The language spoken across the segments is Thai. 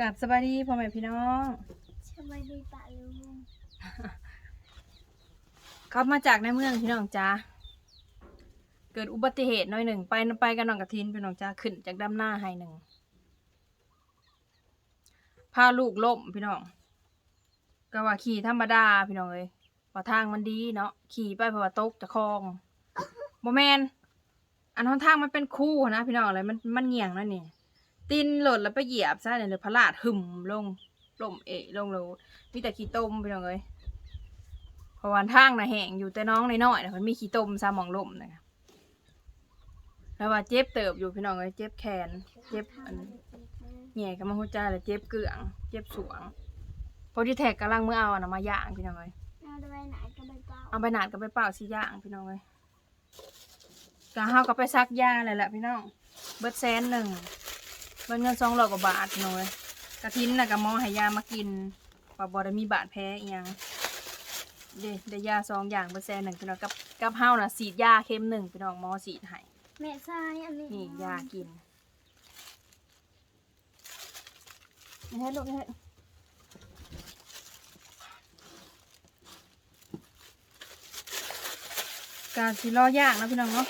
กับสบายดีพ่อแม่พี่น้องสวัสดีป่าลุงเขามาจากในเมืองพี่น้องจ้าเกิดอุบัติเหตุหน่อยหนึ่งไปไปกันน้องกระทินพี่น้องจ้าขึ้นจากด้านหน้าให้หนึ่งพาลูกล่มพี่น้องก็ว่าขี่ธรรมดาพี่น้องเลยเพอทางมันดีเนาะขี่ไปเพราะว่าตกจะคลองโมแมนอันทางทางมันเป็นคู่นะพี่น้องอะไรมันมันเงี่ยงนั่นนี่ ตีนหล่นแล้วไปเหยียบซะเนี่ยเลยพระลาดหึมลงล่มเอะลงเลยมีแต่ขี้ต้มพี่น้องเลยเพราะวันทางน่ะแห้งอยู่แต่น้องน้อยๆน่ะมันมีขี้ต้มซาหมองลมนะคะแล้วว่าเจ็บเติบอยู่พี่น้องเอ้ยเจ็บแขน เจ็บอันแหง่กับมาหัวใจแล้วเจ็บเกลือง เจ็บสวงพอที่แท็กกำลังมือเอาอันนะมาย่างพี่น้องเอ้ยเอาไปไหนก็ไปเป่าเอาไปหนาดกับไปเป่าสิย่างพี่น้องเอ้ยกะเฮาก็ไปซักยาเลยแหละพี่น้อง เบิดแสนหนึ่ง เบิดเงินสองร้อยกว่าบาทพี่น้องเอ้ยกระทินน่ะกับหมอให้ยามากินว่าบ่ได้มีบาดแผลอีหยังเด้ได้ยาสองอย่างเปอร์เซ็นต์หนึ่งพี่น้องกับกับเฮาน่ะฉีดยาเข็มหนึ่งพี่น้องหมอฉีดให้แม่ทรายอันนี้นี่ยากินนี่ให้ลูกนี่ให้การสิรอย่างนะพี่น้องเนาะ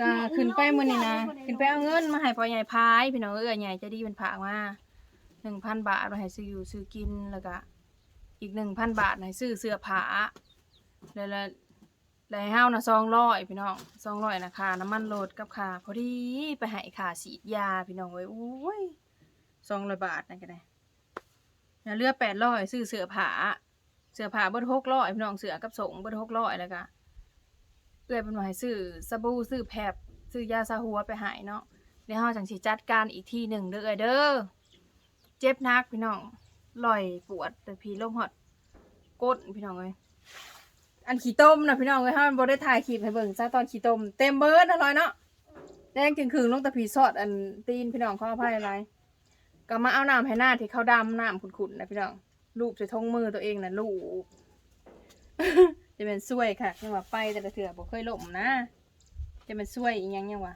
กาขึ้นไปมื้อนี้นะขึ้นไปเอาเงินมาให้พ่อใหญ่พายพี่น้องเอ้ยใหญ่ใจะดีเป็นผากมาหนึ่งพันบาทมาให้ซื้ออยู่ซื้อกินแล้วก็อีกหนึ่งพันบาทให้ซื้อเสื้อผ้าแล้วละแล้วให้เฮานะซองร้อยพี่น้องซองร้อยนะค่าน้ำมันรถกับค่าพอดีไปให้ค่าฉีดยาพี่น้องเอ้ยโอ้ยสองร้อยบาทนั่นก็ได้แล้วเหลือแปดร้อยซื้อเสื้อผ้าเสื้อผ้าเบิดหกร้อยพี่น้องเสื้อกับสงเบิดหกร้อยแล้วก็ เอื้อยเป็นว่าให้ซื้อสบู่ซื้อแผบซื้อยาซาหัวไปให้เนาะเดี๋ยวเฮาจังสิจัดการอีกทีหนึ่งเด้อเอ้ยเด้อเจ็บนักพี่น้องลอยปวดแต่พีลมหอดก้นพี่น้องเลยอันขี้ต้มนะพี่น้องเลยถ้ามันบได้ถ่ายคลิปให้เบิ่งซะตอนขี้ต้มเต็มเบิร์ดอร่อยเนาะแดงจึงคืนลงแต่ผีสอดอันตีนพี่น้องขออภัยอะไรก็มาเอาน้ำให้หน้าที่เขาดำน้ำขุ่นๆนะพี่น้องลูบใส่ท้องมือตัวเองนะลูบ จะเป็นช่วยค่ะยังว่าไปแต่ละเถื่อบ่เคยล่มนะ จะเป็นช่วยอีหยังยังวะ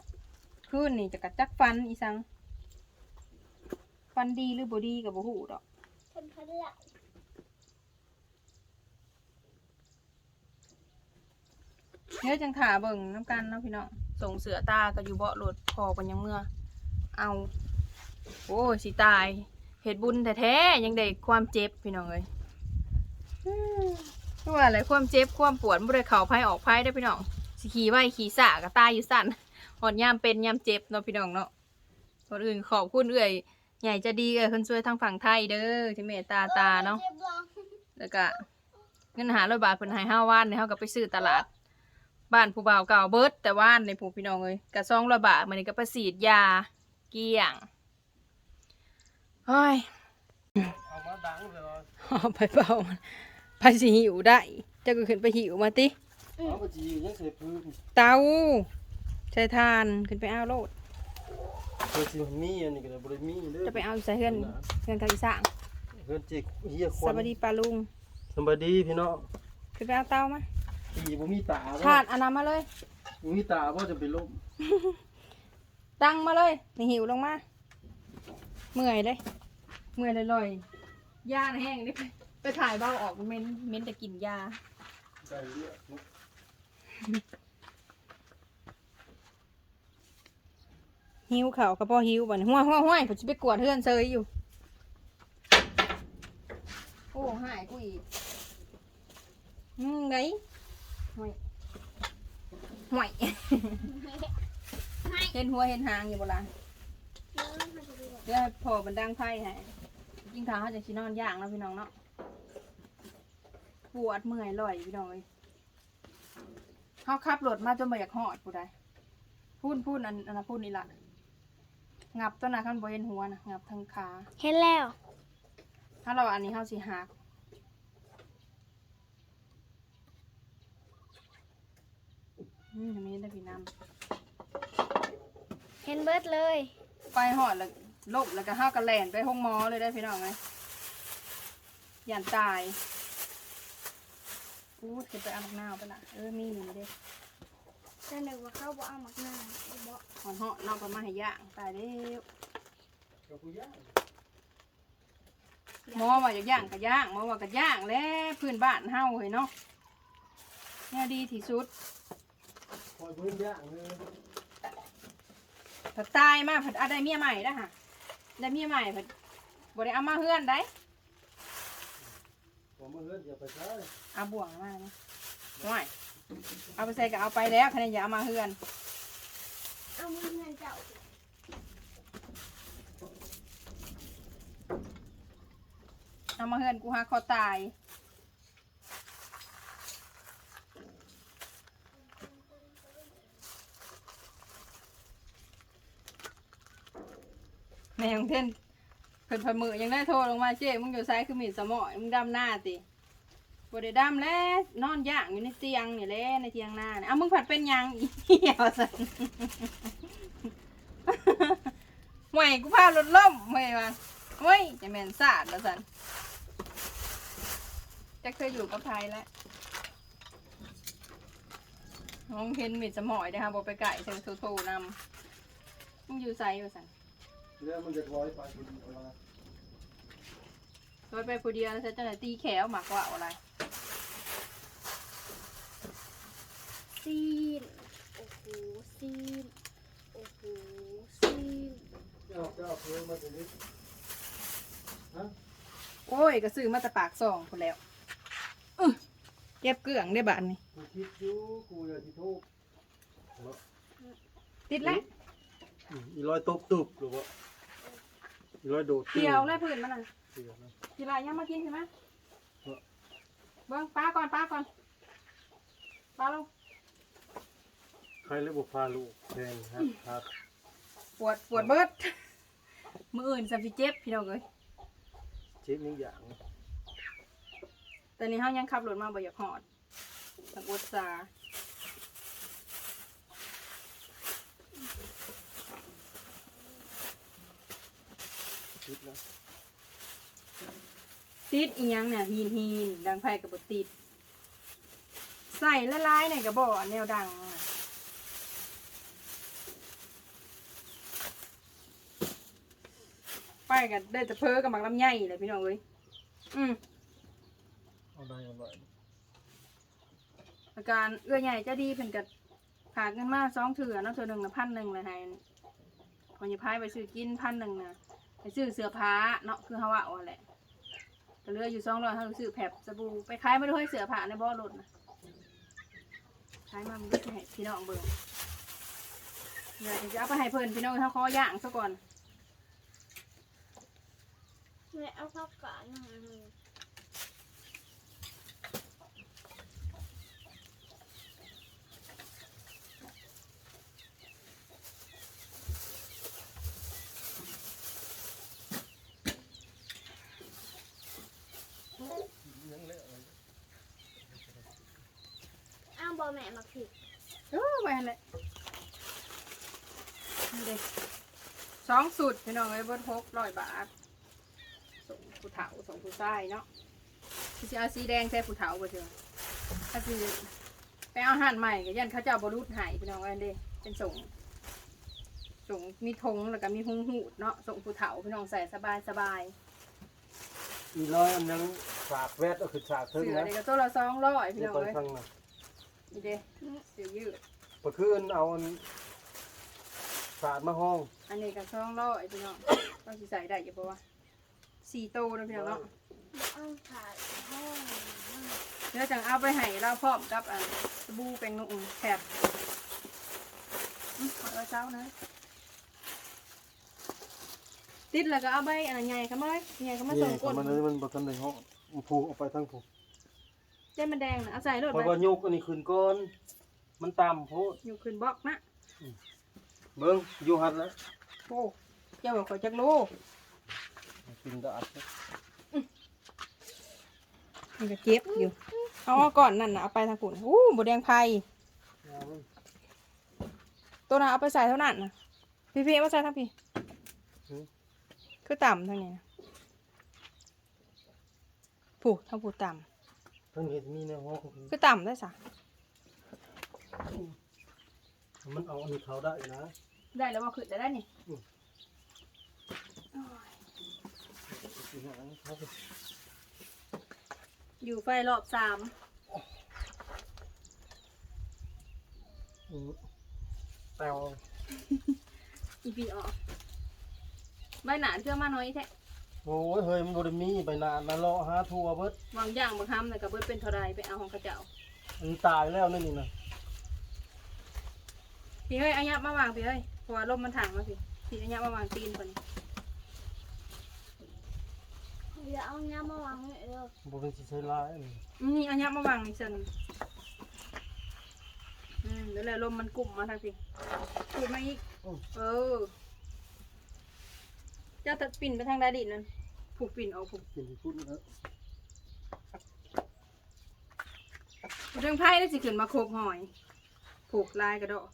คืนนี่จะกัดจักฟันอีสัง ฟันดีหรือบ่ดีกับบ่หูดอกคนพันละเนื้อจังขาเบิ่งน้ำกันเนาะพี่น้องส่งเสือตาก็อยู่เบาะรถพอกันยังเมื่อ เอาโอ้สิตายเหตุบุญแท้ๆยังได้ความเจ็บพี่น้องเลย คือว่าอะไรความเจ็บความปวดบ่ได้เข่าไพ่ออกไพ่ได้อพี่น้องสิขี่ไว้ขี่สาก็ตายอยู่สั่นหอดยามเป็นยามเจ็บเนาะพี่น้องเนาะคนอื่นขอบคุณเอื่อยใหญ่ใจะดีเอ้ยคนช่วยทางฝั่งไทยเด้อที่เมตตาตาเนาะเจ็บหลังแล้วก็เงินหาร้อยบาทเพิ่นให้ห้าว่านเนี่ยเฮาก็ไปซื้อตลาด บ้านผู้บ่าวเก่าเบิดแต่ว่านในผู้พี่น้องเอ้ยกะซองร้อยบาทมื้อนี้ก็ไปฉีดยาเกลี้ยงเฮ้ยเอามาดังเลยว่าเอาไปเป่ามัน ไปสิหิวได้เจ้าก็ขึ้นไปหิวมาติเอาไปจียังใส่พื้นเตาใช้ทานขึ้นไปเอาโลดเพื่อสิมีอันนี้ก็ได้บ่ได้มีเด้อจะไปเอาใส่เฮือนเฮือนกะอีสร้างเพื่อนจิกเฮียคสนวัสดีปลาลุงสวัสดีพี่น้องขึ้นไปเอาเตามาปีบ่มีตาบ่ถาดอันนั้นมาเลย บ่มีตาบ่จะไปล้มตั้งมาเลยนี่หิวลงมา เมื่อยเลย เมื่อยเลยลอยยาน่ะแห้งนี่ไป ไปถ่ายเบ้าออกเม้นเม้นจะกินยาได้เรียกเนาะหิวเขาวกระเพาะหิวบ่เนี่ยห้วยห้วยห้วยผมจะไปกวดเพื่อนเซยอยู่ โอ้หายกูอีกอืมไงห่วยห่วยเห็นหัวเห็นหางอยู่บ่ล่ะเดี๋ยวให้พอบันดังไพ่ให้ยิ่งทางเขาจะชินอนย่างแล้วพี่น้องเนาะ ปวดเมื่อยลอยพี่น้องเอ้ยเขาขับรถมาจนบ่อยากหอดผู้ใดพูดพูดอันอันนั้นพูดนี่ล่ะงับต้นนะขั้นบเห็นหัวนะงับทั้งขา เห็นแล้ว ถ้าเราอันนี้เข้าสิหักอืมอันนี้ได้พี่น้เห็นเบิดเลยำไปหอดแล้วลบแล้วก็ห้าวกระแลนไปห้องหมอเลยได้พี่น้องไหมยันตาย พูดขึ้นไปเอามักนาวไปละเออมีนี่เด้แต่นึกว่าเขาบอกเอาหมักหน้าเอาบอกหอนเหาะนอกประมาให้ย่างตายเด้วกับผู้ย่างหมอว่าอยากย่างก็ย่างหมอว่าก็ย่างแล้วพื้นบ้านเฮาเฮ้ยเนาะเนี่ยดีที่สุดคอยพื้นย่างเลยผัดตายมาผัดอะได้เมียใหม่ได้อค่ะได้เมียใหม่ผัดบ่ได้เอามาเฮือนได้ ผมมาเฮือนอย่าไปใช้เอาบ่วงมานะห่วยเอาไปใส่ก็เอาไปแล้วคะแนนอย่าเอามาเฮือน เอามือเงินเจ้าเอามาเฮือนกูหาคอตาย แม่ของเท่น เพิ่นพมือยังได้โทรลงมาเจ้มึงอยู่ซ้ายคือมีดสมอยมึงดำหน้าติบ่ได้ดำแล้วนอนย่างอยู่ในเตียงนี่แหละในเตียงหน้าเนี่ยเอามึงผัดเป็นหยังอีเหี้ยวสันห่วยกูพารถล่มเฮ้ยว่าเฮ้ยจะแม่นสาดแล้วสันจะเคยอยู่กับไทยแล้วมองเห็นมีดสมอยนะคะบอกไปไก่เชิงโทรๆนำมึงอยู่ไซอยู่สัน เรื่องมันจะร้อยไปคุณเอาละโดยไปผู้เดียวแล้วฉันจะไหนตีแขวหมากว่าอะไรซีนโอ้โหซีนโอ้โหซีนเจ้าเจ้าเพิ่มมาตรงนี้ฮะโอ้ยก็ซื้อมาแตะปากซองคนแล้วอื้อเก็บเกลืองได้บาทนี่กูคิดอยู่กูอยากที่ทุกติดแล้วอีร้อยตบตุบหรือว่าอี ร้อยโดดเกี่ยวแล้วพื้นมันน่ะเกี่ยวนะทีไรยังมากินใช่ไหมเออเบิ้งป้าก่อนป้าก่อนป้าลงใครเลยบอกพาลูกแทงครับครับปวดปวดเบิดมืออื่นสัมสิเจ็บพี่น้องเอ้ยเช็คนี่อย่างตอนนี้เฮายังขับรถมาบ่อยากหอดตักอดซา คิดนะติดอีหยังเนี่ยฮีนฮีนดังไฟกับบติด ใส่ละลายในกระบอกแนวดังอะไปกันได้แต่เพ้อกับหมักลำไยเลยพี่น้องเอ้ยอืมเอาได้เอาได้อาการเอื้อใหญ่จะดีเพิ่นกับฝากเงินมาสองเถื่อเนาะเถื่อหนึ่งนะพันหนึ่งเลยให้พอจะพายไปซื้อกินพันหนึ่งนะ ไปซื้อเสื้อผ้าเนาะคือฮาวะอ่อนแหละก็เหลืออยู่สองร้อยเขาซื้อแผบสบู่ไปขายมาด้วยเสื้อผ้าในบ่อรถนะขายมามันก็จะให้พี่น้องเบิ่งเดี๋ยวจะเอาไปให้เพิ่นพี่น้องเขาขอย่างซะก่อนแม่เอาเข้าวก่อนหน่อย ยังเละเลย อ้าว บอแม่มาผิดเออไปหั่นแหละนี่เด็สองสูตรพี่น้องไอ้เบิดหกร้อยบาทส่งผู้เฒ่าส่งผู้ชายเนาะที่จะเอาสีแดงแท้ผู้เฒ่าบ่เถอะถ้าคือไปเอาอาหารใหม่ก็ยันเขาเจ้าบรูดใหายพี่น้องไอ้เด้เป็นส่งส่งมีธงแล้วก็มีหุงหูดเนาะส่งผู้เฒ่าพี่น้องใส่สบายสบายอีร้อยอันยังฝากแวดเอาขึ้นฉากๆเทิงเสือนะเด็กก็ตัวละสองร้อยพี่เดี๋ยน้วองไปเอ้ย ฟังนะนี่ เด้เสือยืดปะคืนเอาอันฝาดมาห้องอันนี้ก็สองร้อยพี่น้องก็สิใส่ได้อยู่ปะวะสี่โตนะพี่น้องเนาะเอาถ่ายห้องแล้วจังเอาไปให้เราพร้อมกับอ่าสบู่เป็นนุ่มแถบอืมขอไว้เช้านะติดแล้วก็เอาใบอันนั้นใหญ่เข้ามาใหญ่เข้ามาส่งนี่ก้นมันเลยมันบ่ทันในห้องมันผูกออกไปทั้งผูก เส้นมันแดงนะเอาใส่รถเพไปราะว่ายกอันนี้ขึ้นก่อนมันต่ำโพดอยู่ขึ้นบล็อกนะเบิ่งอยู่หัดแล้วโอ้เจ้าบอกขอจักโลกินดาดมันก็เก็บอยู่เอาเอาก่อนนั่นนะเอาไปทางขุนอู้บดแดงไพตัวนั้นเอาไปใส่เท่านั้นนะพี่พี่เอาไปใส่ทั้งพี่คือต่ำทางนี้นะผูกทั้งผูกต่ ทั้งเห็ดมีในห้องำคือต่ำได้สะมันเอาอันนี้เขาได้นะได้แล้วว่าขึ้นได้ได้นี่อืมโอ้ยอีหยังครับอยู่ไฟรอบสามอืมแปลวอีพีออกใบหนาเชื่อมาน้อยแท้ โอ้ยเฮ้ยมันบ่ได้มีไปนานนะรอหาทั่วเบิดบางอย่างบางคำแต่ก็เบิดเป็นเท่าไรไปเอาของเขาเจ้ามันตายแล้วนั่นนี่นะพี่เฮ้ยอันยับมาวางพี่เฮ้ยเพราะว่าลมมันถังมาสิพี่อันยับมาวางตีนก่อนนี่เดี๋ยวเอาน้ำมาวางไว้เออบ่เป็นสิใช้ลายอันนี้นี่อันยับมาวางนี่เซนอืมเดี๋ยวแล้วลมมันกลุ่มมาทางพี่พูดมาอีกอืมเออ เจ้าตัดปิ่นไปทางดาดินนั่นผูกปิ่นออกผูกกินที่พูดนะเรื่องไพ่ได้สิขึ้นมาโคบหอย ผูกลายกระโดด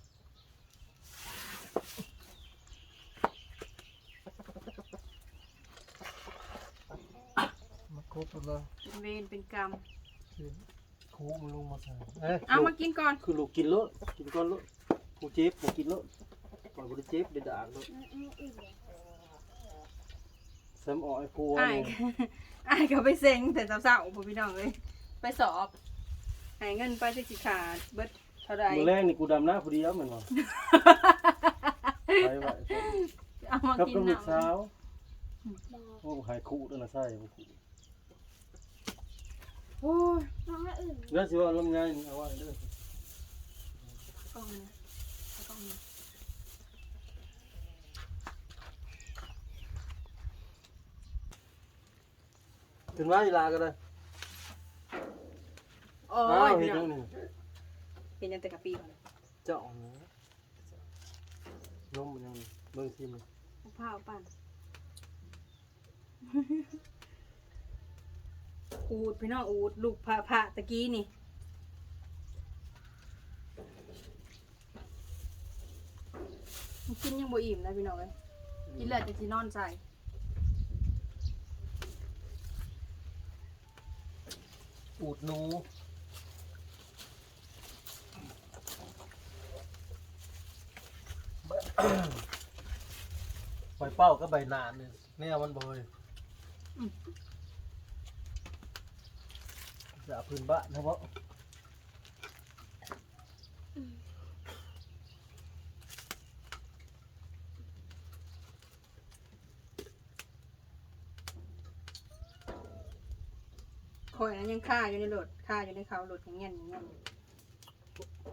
มาครบแล้วเป็นเวรเป็นกรรมคูมันลงมาใส่เอ้ยเอามากินก่อนคือลูกกินโลดกินก่อนโลดผู้เจ็บบ่กินโลดปล่อยบ่ได้เจ็บได้ด่างโลด อืมอืมอืม แซมออกไอ้พัวอ้ายนี่อ้ายก็ไปเซ็งแต่สาวๆผมพี่น้องเลย ไปสอบหายเงินไปที่สิขาดเบิดเท่าไหรมื้อแรกนี่กูดำหน้าผู้เดียวแม่นบ่ไปไว้เอามากับกินกับลูกน้ำสาวบอกโอ้หายคู่นั่นน่ะใส่บ่คู่โอ้ยน้องให้อื่นเดี๋ยวสิว่าลำไยนี่เอาไว้เด้อ กล้องนะเอากล้องนะ ขึ้นมาอีลาก็ได้โอ้อ้าวยเฮ็พี่ดน้จัองงนี่เป็นยังแต่กะปีก่อนเจ้าเนาะนมมันยังเบิ่งซิมันเอาผ้าเอาปั่นอูดพี่น้องอูดลูกพระพระตะกี้นี่มันกินยังบ่อิ่มนะพี่น้องเลยกินแล้วจะสินอนใส่ อูดหนู ใบเป้าก็ใบหนานเนี่ยแนวมันบ่อยจะเอาพื้นบ้านนะเพราะ คอ ยนั้นยังฆ่าอยู่ในรถฆ่าอยู่ในเขารถอย่างเงี้ยอย่างเงี้ย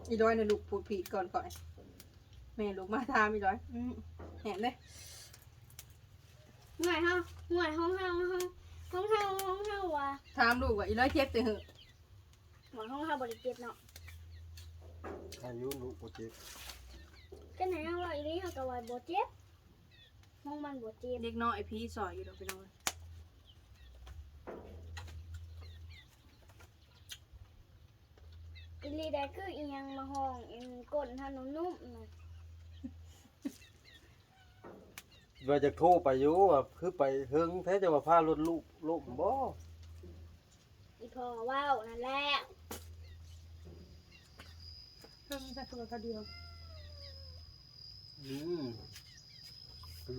อีร้อยในลูกพูดผิดก่อนก่อนแม่ลูกมาทามอีร้อยอืมแหนเลยหน่วยเฮาหน่วยห้องเฮาห้องห้องเฮาห้องเฮาว่ะถามลูกว่าอีร้อยเจ็บแต่เหอะหน่วยห้องเฮาบริเก็บเนาะอายุลูกโปรเจกต์ก็ไหนเฮาว่าอีนี่เฮาก็ว่าบ่เจ็บห้องมันบ่เจ็บเด็กน้อยพี่สอยอยู่ดอกพี่น้อง อีลีได้คืออีหยังมาห้องอีก้นเฮานุ่มๆน่ะว่าจะโทรไปอยู่ว่าคือไปเฮิงแท้จะว่าพารถลูกลูกบ่อีพ่อว้าวนั่นแหละเพิ่มแค่ตัวเดียวอืม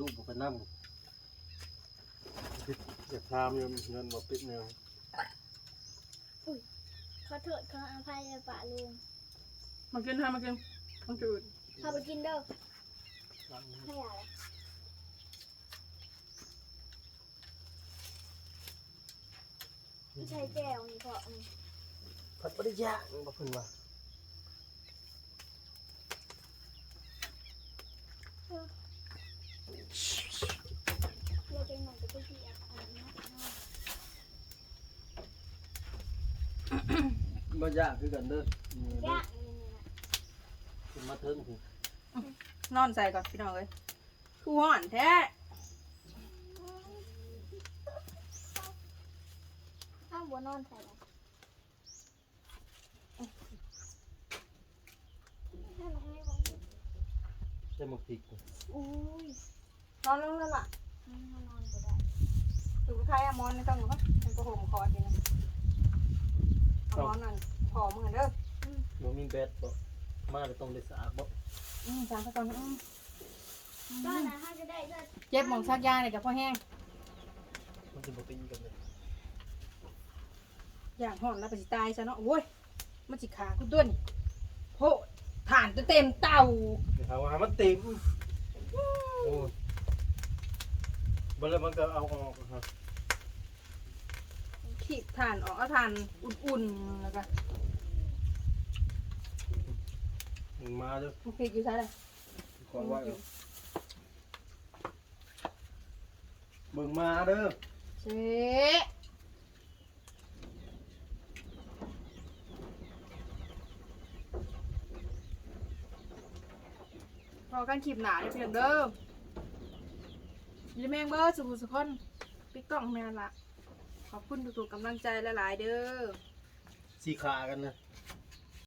ลูกบ่ไปนำอยากถามอยู่เงินบ่ปิดแนว ขอโทษขออภัยเลยปะลุงมากินทำมากินมันจืดเฮาไปกินเด้อให้ยาละไม่ใช่แก้วนี่พ่ออืมพัดบ่ได้ยากบ่เพิ่นว่าเรียกเป็นหมอนกับตัวพี่อะอันนี้เนาะ บ่ยากคือกันเด้อนี่เด้ยาอกนี่นะขึ้นมาเทิงสินอนใส่ก่อนพี่น้องเลยคือห่อนแท้ข้าวบัวนอนใส่ละให้มันให้มันใส่หมกพริกอุ้ยนอนลงแล้วล่ะมันนอนก็ได้ถึงใครอะมอนไม่ต้องหรอกมั้งมันก็ห่มคอทีนะ เอามอนนั่นพอมึงอะเด้อบ่มีแบตบ่มาแล้วต้องได้สะอาดบ่อืมจางซะก่อนอืมก็นะถ้าจะได้ก็เจ็บหมองซักยาเนี่ยกับพ่อแห้งมมันจะบ่ตีกันเลยอย่างห่อนแล้วไปสิตายซะเนาะโว้ยมันสิขากูต้นโพฐานจะเต็มเตาเดี๋ยวเอาให้มันเต็มโอ้ยบ่แล้วมันก็เอาออกครับ ขีดฐานออกเอาฐานอุ่นๆแล้วก็มึงมาเด้อมันพริกอยู่ใช่เลยขอไว้เอามึงมาเด้อเจ๊พอกันขีบหนาเด้อเพียงเด้ออยินแมงเบอร์สุภุสุคนปิดกล้องแม่นละ ขอบคุณทุกๆกำลังใจหลายๆเด้อ สีขากันนะ